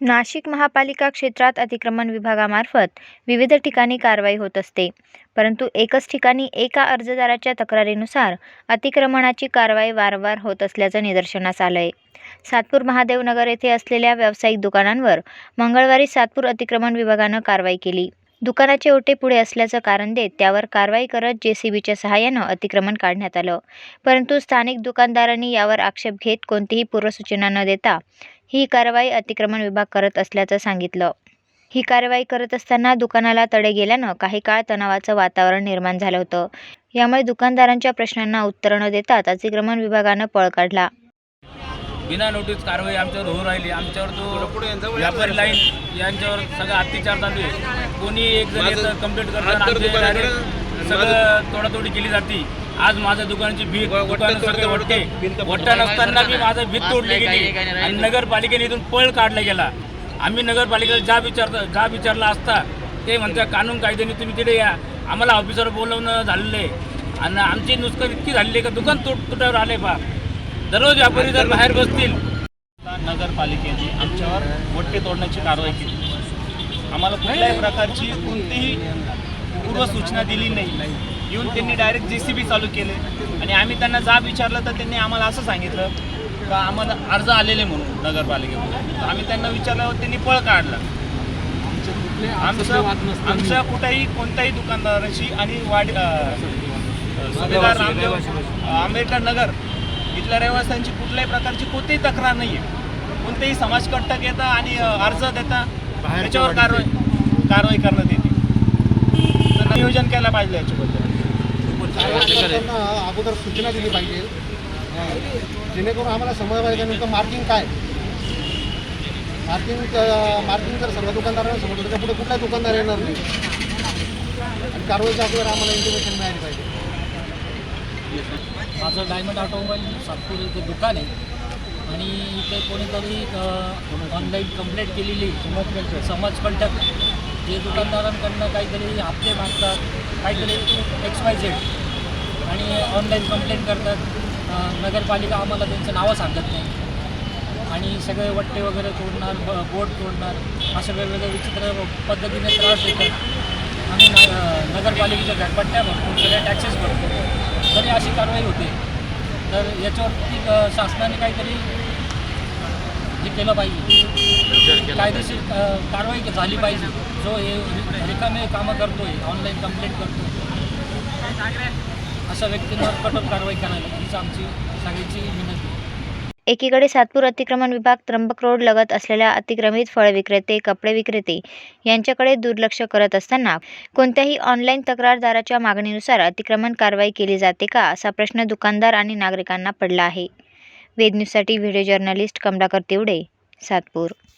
नाशिक महापालिका क्षेत्रात अतिक्रमण विभागामार्फत विविध ठिकाणी कारवाई होत असते. परंतु एकच ठिकाणी एका अर्जदाराच्या तक्रारीनुसार अतिक्रमणाची कारवाई वारंवार होत असल्याचं निदर्शनास आलं आहे सातपूर महादेवनगर येथे असलेल्या व्यावसायिक दुकानांवर मंगळवारी सातपूर अतिक्रमण विभागानं कारवाई केली. दुकानाचे ओटे पुढे असल्याचं कारण देत त्यावर कारवाई करत जे सी बीच्या सहाय्यानं अतिक्रमण काढण्यात आलं. परंतु स्थानिक दुकानदारांनी यावर आक्षेप घेत कोणतीही पूर्वसूचना न देता ही कारवाई अतिक्रमण विभाग करत असल्याचं सांगितलं. ही कारवाई करत असताना दुकानाला तडे गेल्यानं काही काळ तणावाचं वातावरण निर्माण झालं होतं. यामुळे दुकानदारांच्या प्रश्नांना उत्तर न देताच अतिक्रमण विभागानं पळ काढला. बिना नोटीस कारवाई आमच्यावर होऊ राहिली. आमच्यावर जो व्यापारी लाईन यांच्यावर सगळं अत्याचार चालू आहे. कोणी एक जण येतं कंप्लीट करतं आमचे direct सगळं तोडातोडी केली जाते. आज माझ्या दुकानाची भीत दुकान सगळे वट्टे वट्टा. नसताना मी माझं भीत तोडली गेली. आणि नगरपालिकेने इथून पळ काढला गेला. आम्ही नगरपालिकेला जा विचारता जा विचारला असता ते म्हणतात कानून कायद्याने तुम्ही तिथे या. आम्हाला ऑफिसर बोलवणं झालेलं आहे. आणि आमची नुसकं इतकी झालेली आहे का दुकान तुट तुटावर आले पा दररोज व्यापारी जर बाहेर बसतील. नगरपालिकेने आमच्यावर मोठे तोडण्याची कारवाई केली. आम्हाला कुठल्याही प्रकारची कोणतीही पूर्वसूचना दिली नाही. येऊन त्यांनी डायरेक्ट जे सी बी चालू केले. आणि आम्ही त्यांना जाब विचारलं तर त्यांनी आम्हाला असं सांगितलं का आम्हाला अर्ज आलेले म्हणून नगरपालिकेकडून. तर आम्ही त्यांना विचारल्यावर त्यांनी पळ काढला. आमचं आमच्या कुठेही कोणत्याही दुकानदाराची आणि अं, सुभेदार रामदेव आंबेडकर नगर इथल्या रहिवाशांची कुठल्याही प्रकारची कोणतीही तक्रार नाही आहे कोणतेही समाजकंटक येतं आणि अर्ज देता त्याच्यावर कारवाई कारवाई करण्यात येते. नियोजन केलं पाहिजे याच्याबद्दल. अगोदर सूचना दिली पाहिजे. जेणेकरून आम्हाला समज पाहिजे नेमकं मार्किंग काय? मार्किंग मार्किंग जर सर्व दुकानदारांना समजलं त्याच्या पुढे कुठलाही दुकानदार येणार नाही? आणि कारवाईच्या अगोदर आम्हाला इन्फॉर्मेशन मिळाली पाहिजे. माझं डायमंड ऑटोमोबाईल सातपूर इथे दुकान आहे. आणि इथे कोणीतरी ऑनलाईन कंप्लेंट केलेली आहे. समाजकंटक जे दुकानदारांकडनं काहीतरी हप्ते मागतात काहीतरी एक्स वाय झेड आणि ऑनलाईन कंप्लेंट करतात. नगरपालिका आम्हाला त्यांचं नावं सांगत नाही. आणि सगळे वट्टे वगैरे तोडणार ब बोट तोडणार अशा वेगवेगळ्या विचित्र पद्धतीने त्रास देतात. आम्ही न नगरपालिकेच्या घटपट्ट्या भरतो सगळ्या टॅक्सेस भरतो. तरी अशी कारवाई होते. तर याच्यावरती शासनाने काहीतरी हे केलं पाहिजे. कायदेशीर कारवाई झाली पाहिजे. जो हे रिकामे कामं करतो आहे ऑनलाईन कंप्लेंट करतो अशा व्यक्तींवर कठोर कारवाई करायला हीच आमची सगळ्यांची विनंती आहे. एकीकडे सातपूर अतिक्रमण विभाग त्र्यंबक रोड लगत असलेल्या अतिक्रमित फळ विक्रेते कपडे विक्रेते यांच्याकडे दुर्लक्ष करत असताना कोणत्याही ऑनलाईन तक्रारदाराच्या मागणीनुसार अतिक्रमण कारवाई केली जाते का असा प्रश्न दुकानदार आणि नागरिकांना पडला आहे वेद न्यूजसाठी व्हिडिओ जर्नलिस्ट कमलाकर तिवडे सातपूर